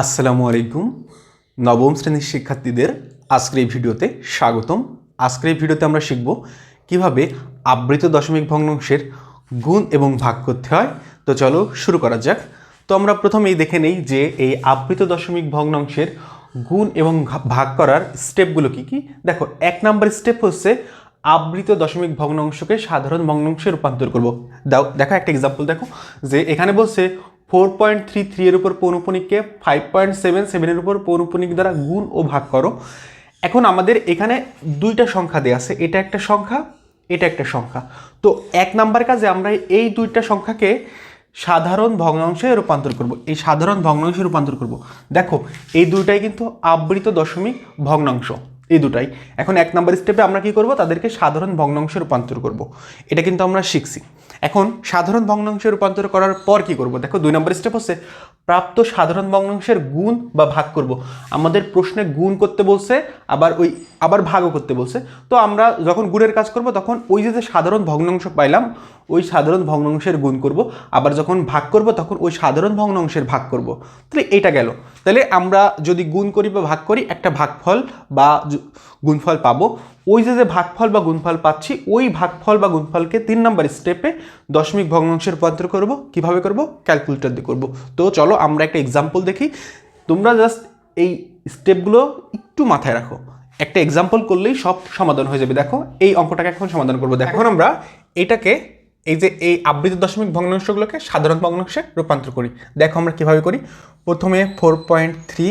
আসসালামু আলাইকুম। নবম শ্রেণির শিক্ষার্থীদের আজকের এই ভিডিওতে স্বাগতম। আজকের এই ভিডিওতে আমরা শিখব কীভাবে আবৃত দশমিক ভগ্নাংশের গুণ এবং ভাগ করতে হয়। তো চলো শুরু করা যাক। তো আমরা প্রথমেই দেখে নেই যে এই আবৃত দশমিক ভগ্নাংশের গুণ এবং ভাগ করার স্টেপগুলো কি কি। দেখো, এক নাম্বার স্টেপ হচ্ছে আবৃত দশমিক ভগ্নাংশকে সাধারণ ভগ্নাংশে রূপান্তর করব। দাও, দেখো একটা এক্সাম্পল দেখো। যে এখানে বলছে ফোর পয়েন্ট থ্রি থ্রি এর উপর পৌনপুনিককে ফাইভ পয়েন্ট সেভেন সেভেনের উপর পৌনপুনিক দ্বারা গুণ ও ভাগ করো। এখন আমাদের এখানে দুইটা সংখ্যা দেওয়া আছে, এটা একটা সংখ্যা, এটা একটা সংখ্যা। তো এক নাম্বার কাজে আমরা এই দুইটা সংখ্যাকে সাধারণ ভগ্নাংশে রূপান্তর করব, এই সাধারণ ভগ্নাংশে রূপান্তর করব। দেখো, এই দুইটাই কিন্তু আবৃত দশমিক ভগ্নাংশ। এই দুটাই। এখন এক নাম্বার স্টেপে আমরা কি করব? তাদেরকে সাধারণ ভগ্নাংশে রূপান্তর করব। এটা কিন্তু আমরা শিখছি। এখন সাধারণ ভগ্নাংশে রূপান্তর করার পর কি করব? দেখো দুই নম্বর স্টেপ হচ্ছে প্রাপ্ত সাধারণ ভগ্নাংশের গুণ বা ভাগ করব। আমাদের প্রশ্নে গুণ করতে বলছে, আবার ওই, আবার ভাগও করতে বলছে। তো আমরা যখন গুণের কাজ করব, তখন ওই যে সাধারণ ভগ্নাংশ পাইলাম, ওই সাধারণ ভগ্নাংশের গুণ করব। আবার যখন ভাগ করব, তখন ওই সাধারণ ভগ্নাংশের ভাগ করব। তাহলে এটা গেল। তাহলে আমরা যদি গুণ করি বা ভাগ করি, একটা ভাগফল বা গুণফল পাবো। ওই যে যে ভাগফল বা গুণফল পাচ্ছি, ওই ভাগফল বা গুণফলকে তিন নম্বর স্টেপে দশমিক ভগ্নাংশে রূপান্তর করব। কীভাবে করব? ক্যালকুলেটর দিয়ে করব। তো চলো আমরা একটা এক্সাম্পল দেখি। তোমরা জাস্ট এই স্টেপগুলো একটু মাথায় রাখো। একটা এক্সাম্পল করলেই সব সমাধান হয়ে যাবে। দেখো, এই অঙ্কটাকে এখন সমাধান করব। দেখো, এখন আমরা এটাকে এই যে এই আবৃত দশমিক ভগ্নাংশগুলোকে সাধারণ ভগ্নাংশে রূপান্তর করি। দেখো আমরা কীভাবে করি। প্রথমে ফোর পয়েন্ট থ্রি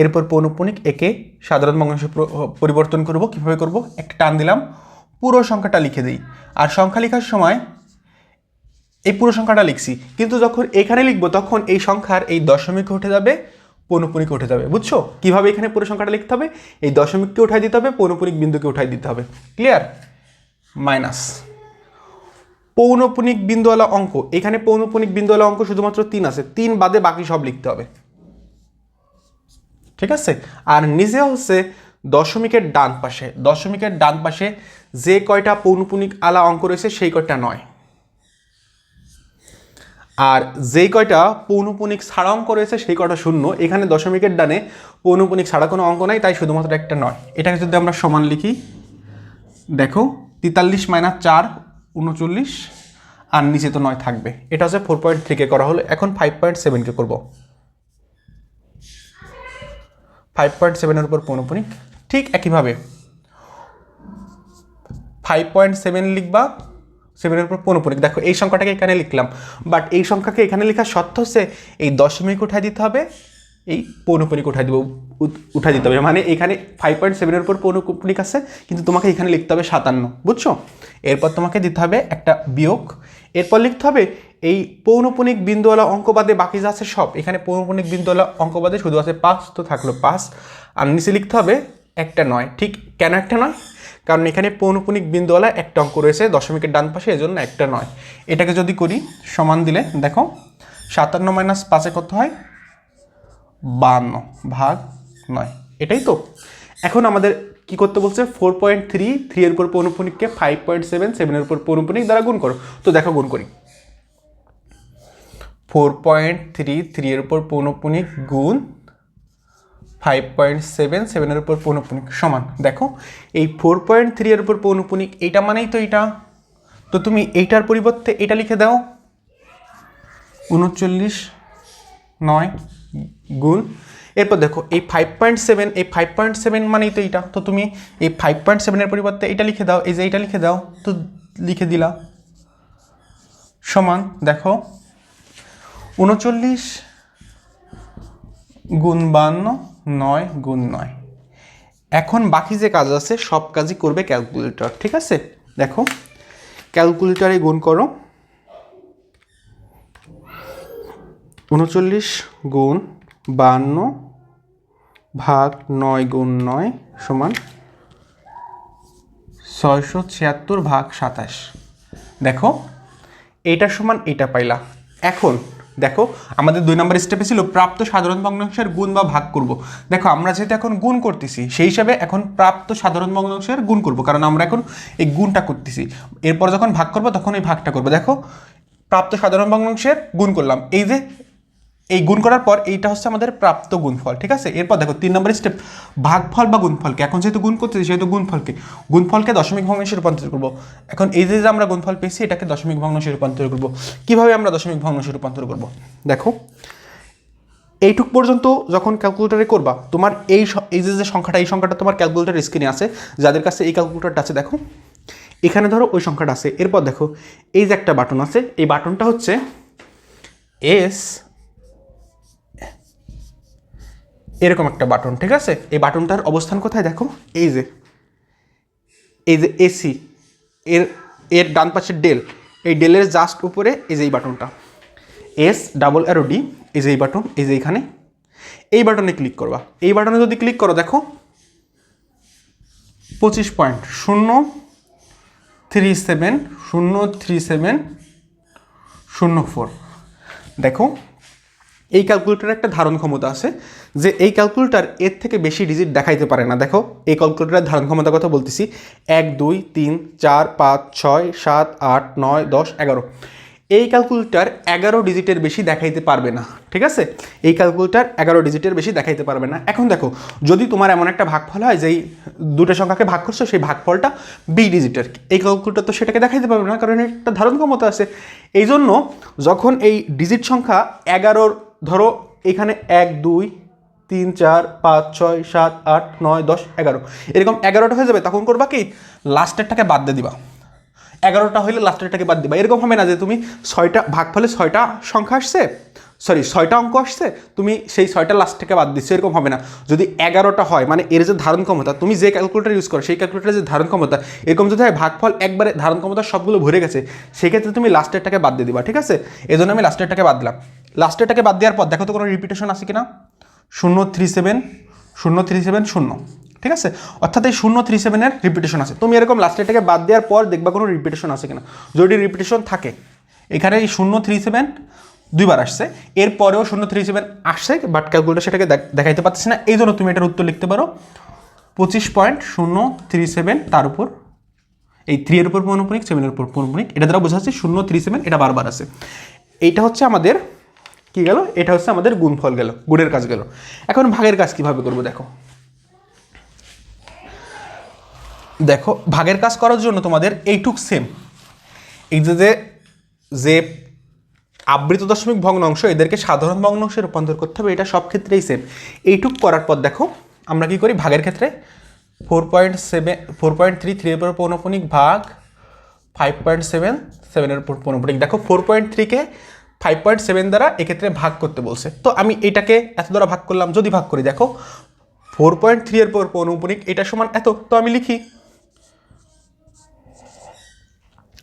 এরপর পৌনপুনিক একে সাধারণ ভগ্নাংশে পরিবর্তন করব। কীভাবে করব? একটা টান দিলাম। পুরো সংখ্যাটা লিখে দিই। আর সংখ্যা লেখার সময় এই পুরো সংখ্যাটা লিখছি। কিন্তু যখন এখানে লিখব, তখন এই সংখ্যার এই দশমিক উঠে যাবে, পৌনপুনিক উঠে যাবে। বুঝছ? কীভাবে এখানে পুরো সংখ্যাটা লিখতে হবে? এই দশমিককে উঠাই দিতে হবে, পৌনপুনিক বিন্দুকে উঠাই দিতে হবে। ক্লিয়ার? মাইনাস। পৌনপুনিক বিন্দুওয়ালা অঙ্ক। এখানে পৌনপুনিক বিন্দুওয়ালা অঙ্ক শুধুমাত্র তিন আছে। তিন বাদে বাকি সব লিখতে হবে। ঠিক আছে? আর নিচে হচ্ছে দশমিকের ডান পাশে, দশমিকের ডান পাশে যে কয়টা পৌনপুনিক আলা অঙ্ক রয়েছে সেই কয়টা নয়। আর যেই কয়টা পৌনপুনিক ছাড়া অঙ্ক রয়েছে সেই কয়টা শূন্য, এখানে দশমিকের ডানে পৌনপুনিক ছাড়া কোনো অঙ্ক নাই, তাই শুধুমাত্র একটা নয়। এটাকে যদি আমরা সমান লিখি, দেখো, তেতাল্লিশ মাইনাস চার, উনচল্লিশ, আর নিচে তো নয় থাকবে। এটা হচ্ছে ফোর পয়েন্ট থ্রিকে করা হলো, এখন ফাইভ পয়েন্ট সেভেনকে করব। ফাইভ পয়েন্ট সেভেনের উপর পৌনপুনিক ঠিক একইভাবে ফাইভ পয়েন্ট সেভেন লিখবা সেভেনের উপর পৌনপুনিক দেখো, এই সংখ্যাটাকে এখানে লিখলাম বাট এই সংখ্যাকে এখানে লেখা শর্ত হচ্ছে এই দশমিক উঠাই দিতে হবে, এই পৌনপুনিক উঠাই দিব উঠাই দিতে হবে। মানে এখানে ফাইভ পয়েন্ট সেভেনের উপর পৌনপুনিক আছে, কিন্তু তোমাকে এখানে লিখতে হবে সাতান্ন, বুঝছ? এরপর তোমাকে দিতে হবে একটা বিয়োগ, এরপর লিখতে হবে এই পৌনপুনিক বিন্দুওয়ালা অঙ্ক বাদে বাকি যা আছে সব, এখানে পৌনপুনিক বিন্দুওয়ালা অঙ্ক বাদে শুধু আছে পাঁচ, তো থাকল পাঁচ। আর নিচে লিখতে হবে একটা নয়। ঠিক কেন একটা নয়? কারণ এখানে পৌনপুনিক বিন্দুওয়ালা একটা অঙ্ক রয়েছে দশমিকের ডান পাশে, এজন্য একটা নয়। এটাকে যদি করি, সমান দিলে, দেখো, সাতান্ন মাইনাস পাঁচে কত হয়? বান্ন ভাগ নয়। এটাই তো। এখন আমাদের কি করতে বলছে? ফোর পয়েন্ট থ্রি থ্রি এর উপর পৌনপুনিককে ফাইভ পয়েন্ট সেভেন, সেভেনের উপর পৌনপুনিক দ্বারা গুণ করো। তো দেখো, গুণ করি। ফোর পয়েন্ট থ্রি থ্রি এর উপর পৌনপুনিক গুণ ফাইভ পয়েন্ট সেভেন সেভেনের উপর পৌনপুনিক সমান। দেখো, এই ফোর পয়েন্ট থ্রি এর উপর পৌনপুনিক এইটা মানেই তো এইটা তো তুমি এইটার পরিবর্তে এটা লিখে দাও। উনচল্লিশ নয় গুণ। এরপর দেখো, এই ফাইভ পয়েন্ট সেভেন এই ফাইভ পয়েন্ট সেভেন মানেই তো এইটা তো তুমি এই ফাইভ পয়েন্ট সেভেনের পরিবর্তে এটা লিখে দাও, এই যে এইটা লিখে দাও, তো লিখে দিলা। সমান, দেখো উনচল্লিশ গুণ বান্ন, নয় গুণ নয়। এখন বাকি যে কাজ আছে, সব কাজই করবে ক্যালকুলেটর ঠিক আছে? দেখো ক্যালকুলেটরে গুণ করো। উনচল্লিশ গুণ বান্ন ভাগ নয় গুণ নয় সমান ছয়শো ছিয়াত্তর ভাগ সাতাশ। দেখো এইটার সমান এটা পাইলা। এখন দেখো, আমাদের দুই নম্বর স্টেপে ছিল প্রাপ্ত সাধারণ ভগ্নাংশের গুণ বা ভাগ করব। দেখো, আমরা যেহেতু এখন গুণ করতেছি, সেই হিসাবে এখন প্রাপ্ত সাধারণ ভগ্নাংশের গুণ করব, কারণ আমরা এখন এই গুণটা করতেছি। এরপর যখন ভাগ করব, তখন এই ভাগটা করব। দেখো, প্রাপ্ত সাধারণ ভগ্নাংশের গুণ করলাম। এই যে এই গুণ করার পর এইটা হচ্ছে আমাদের প্রাপ্ত গুণফল, ঠিক আছে? এরপর দেখো, তিন নম্বর স্টেপ ভাগফল বা গুণফলকে। এখন যেহেতু গুণ করতেছি, সেহেতু গুণফলকে। গুণফলকে দশমিক ভগ্নাংশে রূপান্তর করব। এখন এই যে আমরা গুণফল পেয়েছি, এটাকে দশমিক ভগ্নাংশে রূপান্তর করব। কীভাবে আমরা দশমিক ভগ্নাংশে রূপান্তর করব? দেখো, এইটুক পর্যন্ত যখন ক্যালকুলেটারে করবা, তোমার এই এই যে যে সংখ্যাটা, এই সংখ্যাটা তোমার ক্যালকুলেটার স্ক্রিনে আছে। যাদের কাছে এই ক্যালকুলেটারটা আছে, দেখো, এখানে ধরো ওই সংখ্যাটা আছে। এরপর দেখো, এই যে একটা বাটন আছে, এই বাটনটা হচ্ছে এস এরকম একটা বাটন, ঠিক আছে? এই বাটনটার অবস্থান কোথায় দেখো? এই যে এই যে এসি এর এর ডান পাশের ডেল। এই ডেলের জাস্ট উপরে এই যে এই বাটনটা। এস ডাবল অ্যারো ডি এই যে এই বাটন, এই যে এইখানে এই বাটনে ক্লিক করবা। এই বাটনে যদি ক্লিক করো, দেখো, পঁচিশ পয়েন্ট শূন্য থ্রি সেভেন শূন্য থ্রি সেভেন শূন্য ফোর দেখো এই ক্যালকুলেটারের একটা ধারণ ক্ষমতা আছে যে এই ক্যালকুলেটার এর থেকে বেশি ডিজিট দেখাইতে পারে না। দেখো, এই ক্যালকুলেটারের ধারণ ক্ষমতার কথা বলতেছি। এক, দুই, তিন, চার, পাঁচ, ছয়, সাত, আট, নয়, দশ, এগারো। এই ক্যালকুলেটার এগারো ডিজিটের বেশি দেখাইতে পারবে না, ঠিক আছে? এই ক্যালকুলেটার এগারো ডিজিটের বেশি দেখাইতে পারবে না। এখন দেখো, যদি তোমার এমন একটা ভাগফল হয় যেই দুটো সংখ্যাকে ভাগ করছ, সেই ভাগফলটা বি ডিজিটের এই ক্যালকুলেটার তো সেটাকে দেখাইতে পারবে না, কারণ একটা ধারণ ক্ষমতা আছে। এই জন্য যখন এই ডিজিট সংখ্যা এগারোর ধরো এখানে এক, দুই, তিন, চার, পাঁচ, ছয়, সাত, আট, নয়, দশ, এগারো। এরকম এগারোটা হয়ে যাবে, তখন করবা কি? লাস্টেরটাকে বাদ দিয়ে দিবা। এগারোটা হইলে লাস্টেরটাকে বাদ দিবা। এরকম হবে না যে তুমি ছয়টা ভাগ ফলে ছয়টা সংখ্যা আসছে সরি ছয়টা অঙ্ক আসছে, তুমি সেই ছয়টা লাস্ট থেকে বাদ দিচ্ছ, এরকম হবে না। যদি এগারোটা হয় মানে এর যে ধারণ ক্ষমতা, তুমি যে ক্যালকুলেটার ইউজ করো, সেই ক্যালকুলেটারের যে ধারণ ক্ষমতা, এরকম যদি হয়, ভাগফল একবারে ধারণ ক্ষমতা সবগুলো ভরে গেছে, সেক্ষেত্রে তুমি লাস্টেরটাকে বাদ দিয়ে দিবা, ঠিক আছে? এই জন্য আমি লাস্টেরটাকে বাদ দিলাম। লাস্টেরটাকে বাদ দেওয়ার পর, দেখো তো কোনো রিপিটেশন আছে কিনা? শূন্য থ্রি সেভেন শূন্য থ্রি সেভেন শূন্য, ঠিক আছে? অর্থাৎ এই শূন্য থ্রি সেভেনের রিপিটেশন আছে। তুমি এরকম লাস্টেরটাকে বাদ দেওয়ার পর দেখবা কোনো রিপিটেশন আছে কিনা। যদি রিপিটেশন থাকে, এখানে এই শূন্য থ্রি সেভেন দুইবার আসছে। এরপরেও শূন্য থ্রি সেভেন আসছে বাট ক্যালকুলেটার সেটাকে দেখ- দেখাইতে পারতেছে না। এই জন্য তুমি এটার উত্তর লিখতে পারো। পঁচিশ পয়েন্ট শূন্য থ্রি সেভেন তার উপর। এই থ্রি এর উপর পৌনপুনিক সেভেনের উপর পৌনপুনিক এটা দ্বারা বোঝা যাচ্ছে শূন্য থ্রি সেভেন এটা বারবার আছে। এইটা হচ্ছে আমাদের কি গেল? এটা হচ্ছে আমাদের গুণফল গেল, গুণের কাজ গেল। এখন ভাগের কাজ কীভাবে করব দেখো। দেখো, ভাগের কাজ করার জন্য তোমাদের এইটুক সেম এই যে যে আবৃত দশমিক ভগ্নাংশ এদেরকে সাধারণ ভগ্নাংশে রূপান্তর করতে হবে, এটা সব ক্ষেত্রেই সেম এইটুক করার পর দেখো, আমরা কি করি? ভাগের ক্ষেত্রে four point seven four point three three এর উপর পৌনপুনিক ভাগ ফাইভ পয়েন্ট সেভেন সেভেনের উপর পৌনপুনিক। দেখো ফোর পয়েন্ট থ্রিকে ফাইভ পয়েন্ট সেভেন দ্বারা এক্ষেত্রে ভাগ করতে বলছে। তো আমি এটাকে এত দ্বারা ভাগ করলাম, যদি ভাগ করি, দেখো ফোর পয়েন্ট থ্রি এর উপর পৌনপুনিক, এটা সমান এত, তো আমি লিখি।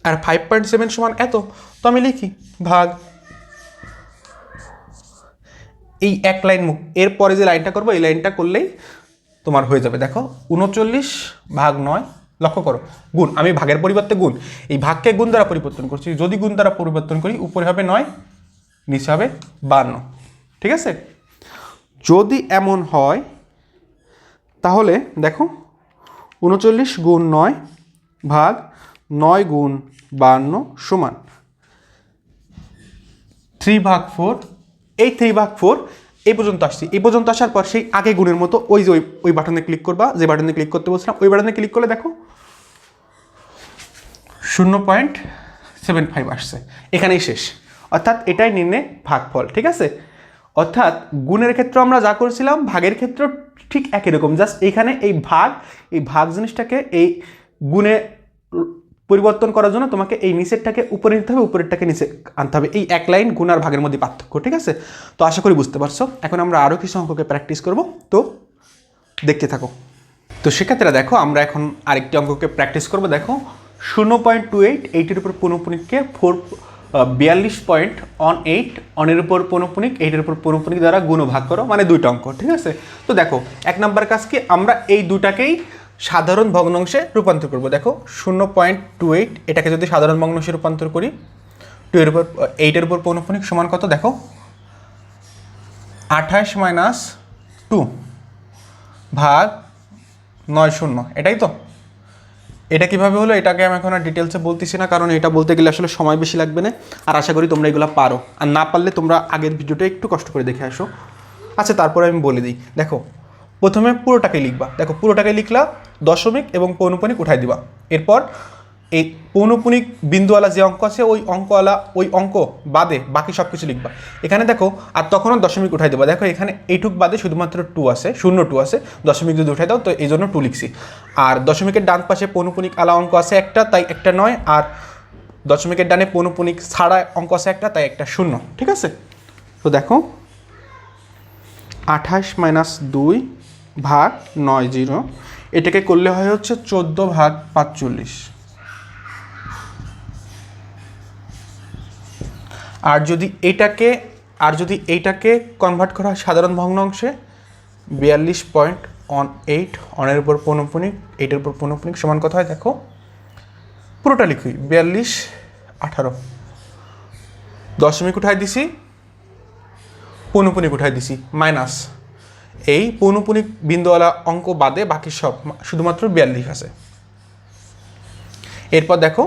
আর ফাইভ পয়েন্ট সেভেন সমান এত, তো আমি লিখি, ভাগ এই এক লাইন মুখ। এরপরে যে লাইনটা করব, এই লাইনটা করলেই তোমার হয়ে যাবে। দেখো, উনচল্লিশ ভাগ নয়, লক্ষ্য করো, গুণ। আমি ভাগের পরিবর্তে গুণ। এই ভাগকে গুণ দ্বারা পরিবর্তন করছি। যদি গুণ দ্বারা পরিবর্তন করি, উপরে হবে নয়, নিচে হবে বান্ন। ঠিক আছে? যদি এমন হয়, তাহলে দেখো, উনচল্লিশ গুণ নয় ভাগ নয় গুণ বান্ন সমান। থ্রি ভাগ ফোর এই থ্রি ভাগ ফোর এই পর্যন্ত আসছি। এই পর্যন্ত আসার পর সেই আগে গুণের মতো ওই যে ওই বাটনে ক্লিক করবা, যে বাটনে ক্লিক করতে বলছিলাম, ওই বাটনে ক্লিক করলে দেখো শূন্য পয়েন্ট সেভেন ফাইভ আসছে। এখানেই শেষ। অর্থাৎ এটাই নির্ণয় ভাগফল, ঠিক আছে? অর্থাৎ গুণের ক্ষেত্রে আমরা যা করেছিলাম, ভাগের ক্ষেত্রে ঠিক একই রকম। জাস্ট এখানে এই ভাগ এই ভাগ জিনিসটাকে এই গুণে পরিবর্তন করার জন্য তোমাকে এই নিচেরটাকে উপরে নিতে হবে, উপরেরটাকে নিচে আনতে হবে। এই এক লাইন গুণ আর ভাগের মধ্যে পার্থক্য, ঠিক আছে? তো আশা করি বুঝতে পারছ। এখন আমরা আরও কিছু অঙ্ককে প্র্যাকটিস করব। তো দেখতে থাকো। তো সেক্ষেত্রে দেখো, আমরা এখন আরেকটি অঙ্ককে প্র্যাকটিস করব। দেখো, শূন্য পয়েন্ট টু এইট এইটের উপর পৌনপুনিককে ফোর বিয়াল্লিশ পয়েন্ট অন এইট অনের উপর পৌনপুনিক এইটের উপর পৌনপুনিক দ্বারা গুণ ভাগ করো। মানে দুইটা অঙ্ক, ঠিক আছে? তো দেখো, এক নাম্বার কাজ কি? আমরা এই দুটাকেই সাধারণ ভগ্নাংশে রূপান্তর করব। দেখো, শূন্য পয়েন্ট টু এইট, এটাকে যদি সাধারণ ভগ্নাংশে রূপান্তর করি টু এর উপর এইটের উপর পৌনপুনিক সমান কত? দেখো, আঠাশ মাইনাস টু ভাগ নয় শূন্য, এটাই তো? এটা কীভাবে হলো? এটাকে আমি এখন আর ডিটেলসে বলতেছি না, কারণ এটা বলতে গেলে আসলে সময় বেশি লাগবে না। আর আশা করি তোমরা এগুলো পারো। আর না পারলে তোমরা আগের ভিডিওটা একটু কষ্ট করে দেখে আসো। আচ্ছা তারপরে আমি বলে দিই। দেখো প্রথমে পুরোটাকে লিখবা। দেখো, পুরোটাকে লিখলা, দশমিক এবং পৌনপনিক উঠাই দিবা। এরপর এই পৌনপুনিক বিন্দুওয়ালা যে অঙ্ক আছে, ওই অঙ্কওয়ালা, ওই অঙ্ক বাদে বাকি সব কিছু লিখবা। এখানে দেখো, আর তখনও দশমিক উঠাই দেবা। দেখো, এখানে এইটুক বাদে শুধুমাত্র টু আছে, শূন্য টু আছে, দশমিক যদি উঠাই দাও, তো এই জন্য টু লিখছি। আর দশমিকের ডান পাশে পৌনপুনিক আলা অঙ্ক আছে একটা, তাই একটা নয়, আর দশমিকের ডানে পৌনপুনিক ছাড়া অঙ্ক আছে একটা, তাই একটা শূন্য, ঠিক আছে? তো দেখো, আঠাশ মাইনাস দুই ভাগ নয় জিরো, এটাকে করলে হয় হচ্ছে চোদ্দ ভাগ পাঁচচল্লিশ। আর যদি এটাকে, আর যদি এইটাকে কনভার্ট করা হয় সাধারণ ভগ্নাংশে, বিয়াল্লিশ পয়েন্ট অন এইট অনের উপর পৌনপুনিক এইটের উপর পৌনপুনিক সমান কত হয় দেখো? পুরোটা লিখি বিয়াল্লিশ, আঠারো। দশমিক উঠাই দিছি, পৌনপুনিক উঠাই দিছি মাইনাস এই পৌনপুনিক বিন্দুওয়ালা অঙ্ক বাদে বাকি সব শুধুমাত্র বিয়াল্লিশ আছে। এরপর দেখো,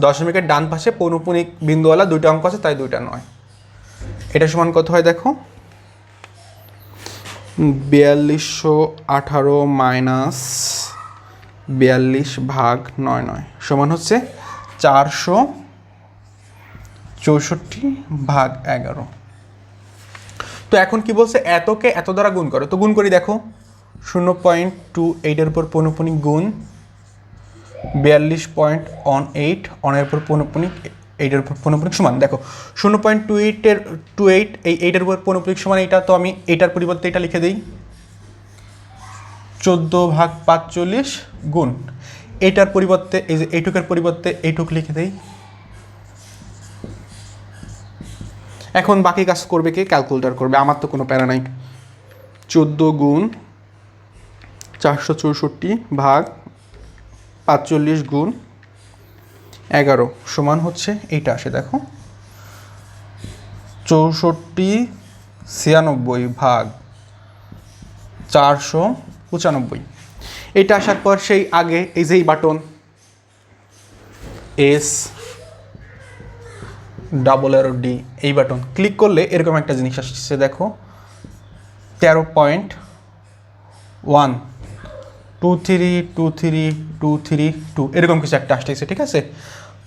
দশমিকের ডান পাশে পৌনপুনিক বিন্দুওয়ালা দুইটা অঙ্ক আছে, তাই দুইটা নয়। এটা সমান কত হয় দেখো? বিয়াল্লিশশো আঠারো মাইনাস বিয়াল্লিশ ভাগ নয় নয় সমান হচ্ছে চারশো চৌষট্টি ভাগ এগারো। এখন কি বলছে? এতকে এত দ্বারা গুণ করো। তো গুণ করি দেখো। শূন্য পয়েন্ট টু এইটের উপর পৌনপুনিক গুণ। বিয়াল্লিশ পয়েন্ট অন এইট, অনের উপর পৌনপুনিক এইটের উপর পৌনপুনিক সমান। দেখো, শূন্য পয়েন্ট টু এইটের, টু এইট, এই এইটের উপর পৌনপুনিক সমান, এইটা তো আমি এইটার পরিবর্তে এটা লিখে দিই। চোদ্দ ভাগ পাঁচচল্লিশ গুণ। এটার পরিবর্তে, এই যে এইটুকের পরিবর্তে এইটুক লিখে দেই। এখন বাকি কাজ করবে কে? ক্যালকুলেটার করবে। আমার তো কোনো প্যারা নাই। চোদ্দ গুণ চারশো চৌষট্টি ভাগ পাঁচচল্লিশ গুণ এগারো সমান হচ্ছে এইটা। আসে দেখো, চৌষট্টি ছিয়ানব্বই ভাগ চারশো পঁচানব্বই। এটা আসার পর সেই আগে এই যেই button S double arrow D এই বাটন ক্লিক করলে এরকম একটা জিনিস আসছে, দেখো। তেরো point one two three two three two three two এরকম কিছু একটা আসতেছে ঠিক আছে?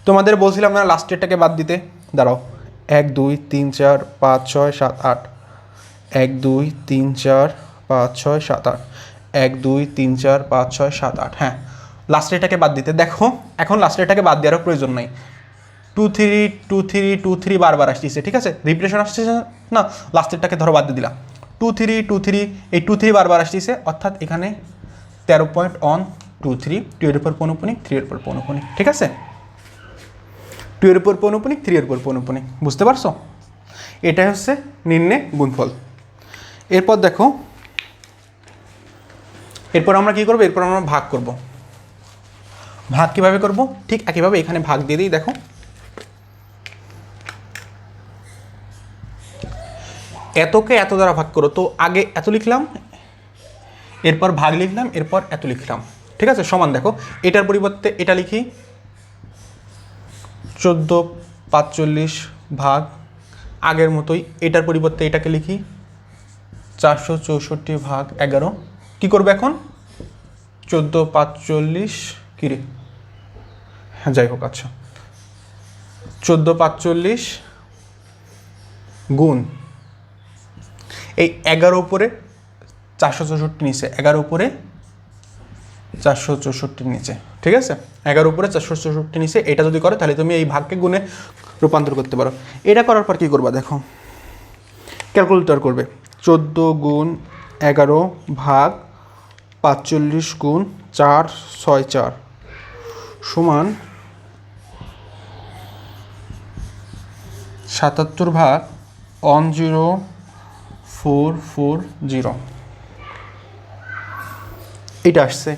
তোমাদের বলছিলাম না লাস্ট লাস্টেরটাকে বাদ দিতে? দাঁড়াও। এক, দুই, তিন, চার, পাঁচ, ছয়, সাত, আট। এক, দুই, তিন, চার, পাঁচ, ছয়, সাত, আট। এক, দুই, তিন, চার, পাঁচ, ছয়, সাত, আট। হ্যাঁ লাস্ট লাস্টেরটাকে বাদ দিতে। দেখো, এখন লাস্ট লাস্টেরটাকে বাদ দেওয়ারও প্রয়োজন নাই। Two three two three two three বারবার আসতেছে, ঠিক আছে? রিপ্রেশন আসতেছে না লাস্টেরটাকে ধরো বাদ দিয়ে দিলাম। টু থ্রি টু থ্রি এই টু থ্রি বারবার আসতেছে, অর্থাৎ এখানে তেরো point one two three two এর উপর পৌনপুনিক থ্রি এর উপর পৌনপুনিক, ঠিক আছে? টু এর উপর পৌনপুনিক থ্রি এর উপর পৌনপুনিক, বুঝতে পারছ? এটাই হচ্ছে নিম্নে গুণফল। এরপর দেখো, এরপর আমরা কি করব? এরপর আমরা ভাগ করব। ভাগ কীভাবে করব? ঠিক একইভাবে এখানে ভাগ দিয়ে দিই, দেখো। এতকে এত দ্বারা ভাগ করো। তো আগে এত লিখলাম, এরপর ভাগ লিখলাম, এরপর এত লিখলাম। ঠিক আছে? সমান দেখো। এটার পরিবর্তে এটা লিখি। চোদ্দ, পাঁচচল্লিশ ভাগ, আগের মতোই এটার পরিবর্তে এটাকে লিখি। চারশো চৌষট্টি ভাগ এগারো। কী করবে এখন? চোদ্দ, পাঁচচল্লিশ কিরে হ্যাঁ যাই হোক আচ্ছা। চোদ্দ, পাঁচচল্লিশ গুণ এই এগারো উপরে চারশো চৌষট্টি নিচে, এগারো উপরে চারশো চৌষট্টির নিচে, ঠিক আছে? এগারো উপরে চারশো চৌষট্টি নিচে, এটা যদি করে তাহলে তুমি এই ভাগকে গুণে রূপান্তর করতে পারো। এটা করার পর কী করবা দেখো? ক্যালকুলেটর করবে। চোদ্দ গুণ এগারো ভাগ পাঁচচল্লিশ গুণ চার ছয় চার সমান সাতাত্তর ভাগ one zero four four zero. এটা আসছে।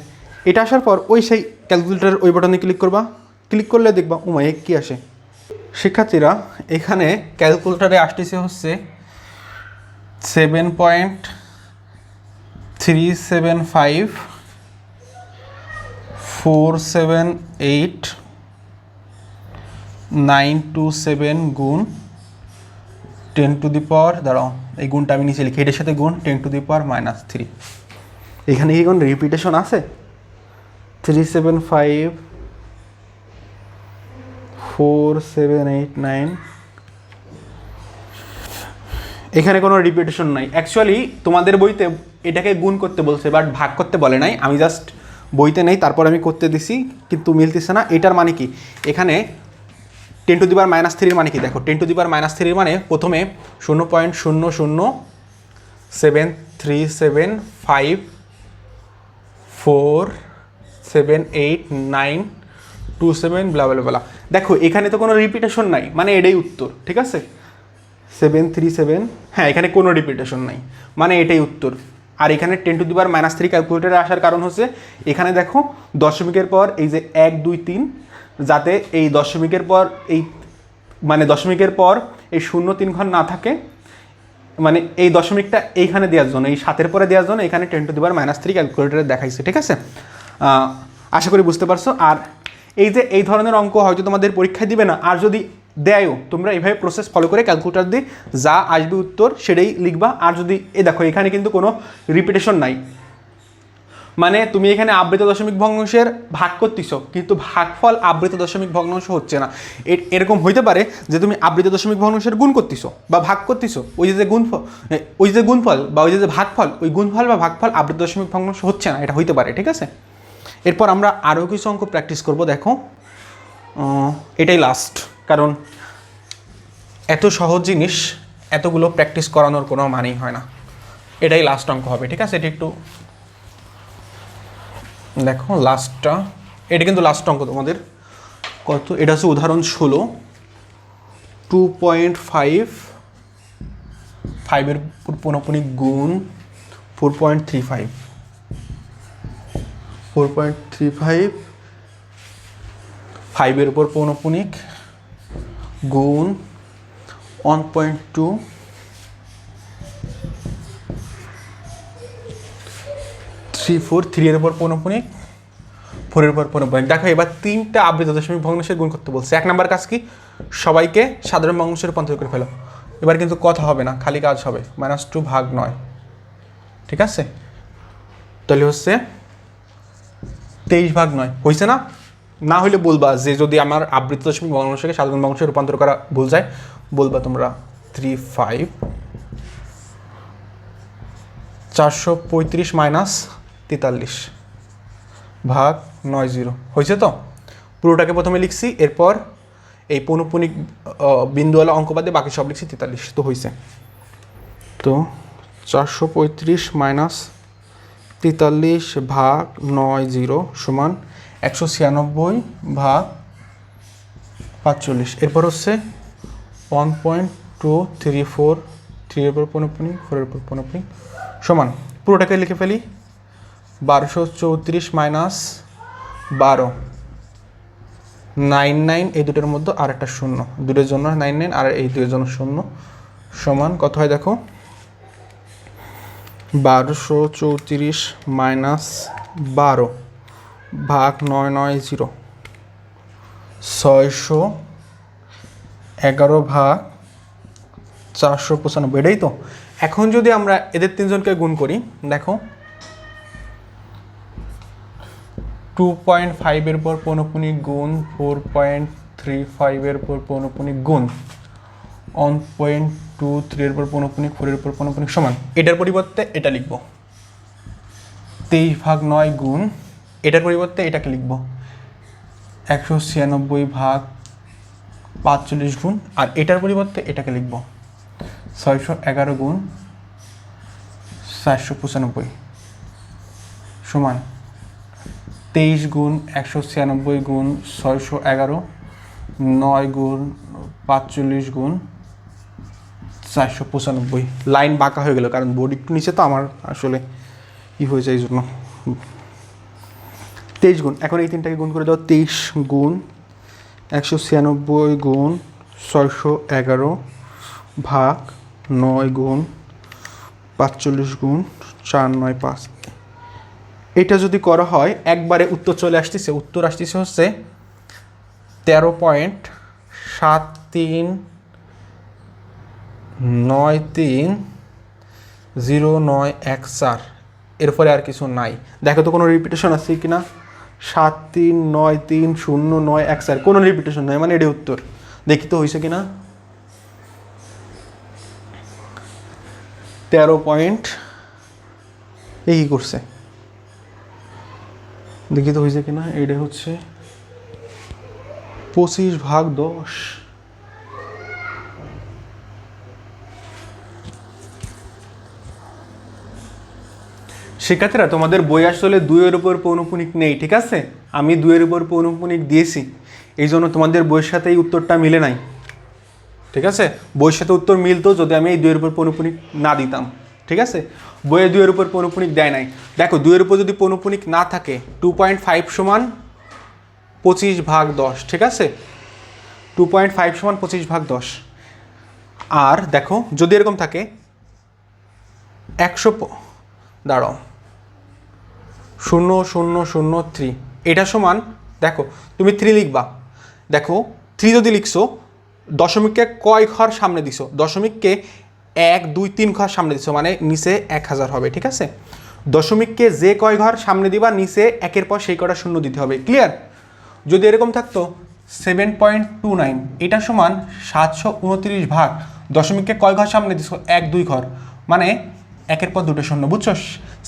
এটা আসার পর ওই সেই ক্যালকুলেটারের ওই বাটনে ক্লিক করবা। ক্লিক করলে দেখবা উমায় কি আসে? শিক্ষার্থীরা, এখানে ক্যালকুলেটারে আসতেছে হচ্ছে seven point three seven five four seven eight nine two seven গুণ টেন টু দি পাওয়ার, দাঁড়াও, এই গুণটা আমি নিচে লিখি। এটার সাথে গুণ, ten to the power minus three. এখানে কি কোনো রিপিটেশন আছে? Three, seven, five, four, seven, eight, nine. এখানে কোনো রিপিটেশন নাই। অ্যাকচুয়ালি তোমাদের বইতে এটাকে গুণ করতে বলছে বাট ভাগ করতে বলে নাই। আমি জাস্ট বইতে নেই, তারপর আমি করতে দিছি, কিন্তু মিলতেছে না। এটার মানে কি? এখানে টেন টু দিবার মাইনাস থ্রির মানে কি? দেখো টেন টু দিবার মাইনাস থ্রির মানে প্রথমে শূন্য পয়েন্ট শূন্য শূন্য seven three seven five four seven eight nine two seven blah blah blah দেখো, এখানে তো কোনো রিপিটেশন নাই মানে এটাই উত্তর, ঠিক আছে? সেভেন থ্রি সেভেন হ্যাঁ এখানে কোনো রিপিটেশন নাই মানে এটাই উত্তর। আর এখানে ten to the power minus three ক্যালকুলেটারে আসার কারণ হচ্ছে, এখানে দেখো, দশমিকের পর এই যে এক, দুই, তিন যাতে এই দশমিকের পর এই মানে দশমিকের পর এই শূন্য তিন ঘর না থাকে মানে এই দশমিকটা এইখানে দেওয়ার জন্য, এই সাতের পরে দেওয়ার জন্য এখানে ten to the power minus three ক্যালকুলেটারে দেখাইছে, ঠিক আছে? আশা করি বুঝতে পারছ। আর এই যে এই ধরনের অঙ্ক হয়তো তোমাদের পরীক্ষায় দিবে না, আর যদি দেয়ও, তোমরা এইভাবে প্রসেস ফলো করে ক্যালকুলেটার দিয়ে যা আসবে উত্তর সেটাই লিখবা। আর যদি এ দেখো, এখানে কিন্তু কোনো রিপিটেশন নাই। মানে তুমি এখানে আবৃত দশমিক ভগ্নাংশের ভাগ করতেছো, কিন্তু ভাগফল আবৃত দশমিক ভগ্নাংশ হচ্ছে না। এরকম হইতে পারে যে তুমি আবৃত দশমিক ভগ্নাংশের গুণ করতেছো বা ভাগ করতেছো, ওই যে গুণফল ওই যে গুণফল বা ওই যে যে ভাগফল, ওই গুণফল বা ভাগফল আবৃত দশমিক ভগ্নাংশ হচ্ছে না, এটা হইতে পারে, ঠিক আছে? এরপর আমরা আরও কিছু অঙ্ক প্র্যাকটিস করব, দেখো। এটাই লাস্ট কারণ এত সহজ জিনিস, এতগুলো প্র্যাকটিস করানোর কোনো মানেই হয় না। এটাই লাস্ট অঙ্ক হবে, ঠিক আছে? এটি একটু দেখো লাস্টটা এটা কিন্তু লাস্ট অঙ্ক তোমাদের। কত? এটা হচ্ছে উদাহরণ ষোলো। টু পয়েন্ট ফাইভ ফাইভের পৌনপুনিক গুণ four point three five four point three five ফাইভের উপর পৌনপুনিক গুণ one point two three four three এর উপর পৌনপুনিক ফোরের উপর পৌনপুনিক দেখো, এবার তিনটা আবৃত দশমিক ভগ্নাংশের গুণ করতে বলছে। এক নাম্বার কাজ কি? সবাইকে সাধারণ ভগ্নাংশে রূপান্তর করে ফেলো। এবার কিন্তু কথা হবে না, খালি কাজ হবে। মাইনাস টু ভাগ নয়। ঠিক আছে? তাহলে হচ্ছে তেইশ ভাগ নয়। হয়েছে না? না হলে বলবা যে যদি আমার আবৃত দশমিক ভগ্নাংশকে সাধারণ ভগ্নাংশে রূপান্তর করা ভুল যায়, বলবা তোমরা থ্রি ফাইভ চারশো পঁয়ত্রিশ মাইনাস তেতাল্লিশ। ভাগ নয় জিরো। হয়েছে তো? পুরোটাকে প্রথমে লিখছি, এরপর এই পৌনপুনিক বিন্দুওয়ালা অঙ্ক বাদে বাকি সব লিখছি তেতাল্লিশ। তো হয়েছে। তো চারশো পঁয়ত্রিশ মাইনাস তেতাল্লিশ ভাগ নয় জিরো সমান একশো ছিয়ানব্বই ভাগ পাঁচচল্লিশ। এরপর হচ্ছে one point two three four, three এর উপর পনেরো ফোরের উপর পনেরো সমান। পুরোটাকে লিখে ফেলি। বারোশো চৌত্রিশ মাইনাস বারো। নাইন নাইন এই দুটোর মধ্যে আর একটা শূন্য। দুটোর জন্য নাইন নাইন আর এই দুটোর জন্য শূন্য সমান কত হয় দেখো? বারোশো চৌত্রিশ মাইনাস বারো ভাগ নয় নয় জিরো। ছয়শো এগারো ভাগ চারশো পঁচানব্বই। এটাই তো? এখন যদি আমরা এদের তিনজনকে গুণ করি, দেখো টু পয়েন্ট ফাইভের পর পৌনপুনিক গুণ ফোর পয়েন্ট থ্রি ফাইভের পর পৌনপুনিক গুণ ওয়ান পয়েন্ট টু থ্রির পর পৌনপুনিক ফোরের পর পৌনপুনিক সমান। এটার পরিবর্তে এটা লিখব। তেইশ ভাগ নয় গুণ, এটার পরিবর্তে এটাকে লিখব। একশো ছিয়ানব্বই ভাগ পাঁচচল্লিশ গুণ, আর এটার পরিবর্তে এটাকে লিখব। ছয়শো এগারো গুণ, চারশো পঁচানব্বই। সমান। তেইশ গুণ একশো ছিয়ানব্বই গুণ ছয়শো এগারো, নয় গুণ পাঁচচল্লিশ গুণ চারশো পঁচানব্বই। লাইন বাঁকা হয়ে গেল, কারণ বোর্ড একটু নিচে তো আমার আসলে ই হয়ে যায় এই জন্য। তেইশ গুণ, এখন এই তিনটাকে গুণ করে দাও, তেইশ গুণ একশো ছিয়ানব্বই গুণ ছয়শো এগারো ভাগ নয় গুণ পাঁচচল্লিশ গুণ চার নয় পাঁচ। এটা যদি করা হয়, একবারে উত্তর চলে আসতেছে। উত্তর আসতেছে হচ্ছে তেরো পয়েন্ট সাত তিন নয় তিন জিরো নয় এক চার। এরপরে আর কিছু নাই। দেখো তো কোনো রিপিটেশন আছে কি না সাত তিন নয় তিন শূন্য নয় এক চার। কোনো রিপিটেশন নয় মানে এটাই উত্তর। দেখি তো হয়েছে কি না তেরো পয়েন্ট এই কী করছে? দেখি তো হয়েছে কিনা এটা হচ্ছে পঁচিশ ভাগ দশ। শিক্ষার্থীরা, তোমাদের বই আসলে দুইয়ের উপর পৌনপুনিক নেই, ঠিক আছে? আমি দুইয়ের উপর পৌনপুনিক দিয়েছি, এই জন্য তোমাদের বইয়ের সাথে এই উত্তরটা মিলে নাই, ঠিক আছে? বইয়ের সাথে উত্তর মিলতো যদি আমি এই দুইয়ের উপর পৌনপুনিক না দিতাম। ঠিক আছে? বইয়ে দুইয়ের উপর পৌনপুনিক দেয় নাই। দেখো, দুইয়ের উপর যদি পৌনপুনিক না থাকে টু পয়েন্ট ফাইভ সমান পঁচিশ ভাগ দশ, ঠিক আছে? টু পয়েন্ট ফাইভ সমান পঁচিশ ভাগ দশ। আর দেখো, যদি এরকম থাকে, একশো দাঁড়াও। শূন্য শূন্য শূন্য থ্রি এটা সমান, দেখো, তুমি থ্রি লিখবা। দেখো থ্রি যদি লিখছো, দশমিককে কয় ঘর সামনে দিছো? দশমিককে এক, দুই, তিন ঘর সামনে দিছো মানে নিচে এক হাজার হবে, ঠিক আছে? দশমিককে যে কয় ঘর সামনে দিবা, নিচে একের পর সেই কটা শূন্য দিতে হবে ক্লিয়ার যদি এরকম থাকতো সেভেন পয়েন্ট টু নাইন এটা সমান সাতশো উনত্রিশ ভাগ দশমিককে কয় ঘর সামনে দিছো? এক, দুই ঘর মানে একের পর দুটো শূন্য, বুঝছ?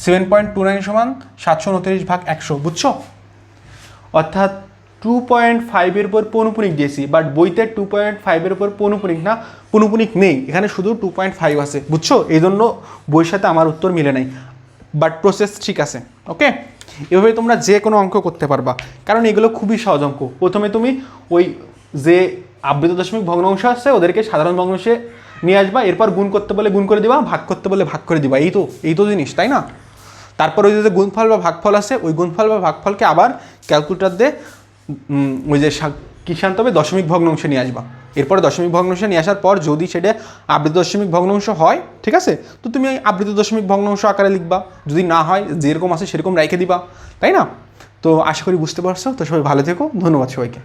সেভেন পয়েন্ট টু নাইন সমান সাতশো উনত্রিশ ভাগ একশো, বুঝছ? অর্থাৎ টু পয়েন্ট ফাইভের উপর পনুপুনিক দিয়েছি বাট বইতে টু পয়েন্ট ফাইভের উপর পনুপুনিক না, পনুপুনিক নেই। এখানে শুধু টু পয়েন্ট ফাইভ আছে, বুঝছ? এই জন্য বইয়ের সাথে আমার উত্তর মিলে নাই। বাট প্রসেস ঠিক আছে ওকে এভাবে তোমরা যে কোনো অঙ্ক করতে পারবা, কারণ এগুলো খুবই সহজ অঙ্ক। প্রথমে তুমি ওই যে আবৃত দশমিক ভগ্নাংশ আছে, ওদেরকে সাধারণ ভগ্নাংশে নিয়ে আসবা, এরপর গুণ করতে বলে গুণ করে দিবা, ভাগ করতে বলে ভাগ করে দিবা। এই তো এই তো জিনিস, তাই না? তারপর ওই যে গুণফল বা ভাগফল আছে, ওই গুণফল বা ভাগফলকে আবার ক্যালকুলেটার দিয়ে ওই যে সা- কী শান্ত হবে? দশমিক ভগ্নাংশে নিয়ে আসবা। এরপরে দশমিক ভগ্নাংশে নিয়ে আসার পর যদি সেটা আবৃত দশমিক ভগ্নাংশ হয়, ঠিক আছে? তো তুমি ওই আবৃত দশমিক ভগ্নাংশ আকারে লিখবা। যদি না হয়, যেরকম আছে সেরকম রেখে দিবা। তাই না? তো আশা করি বুঝতে পারছ। তো সবাই ভালো থেকো। ধন্যবাদ সবাইকে।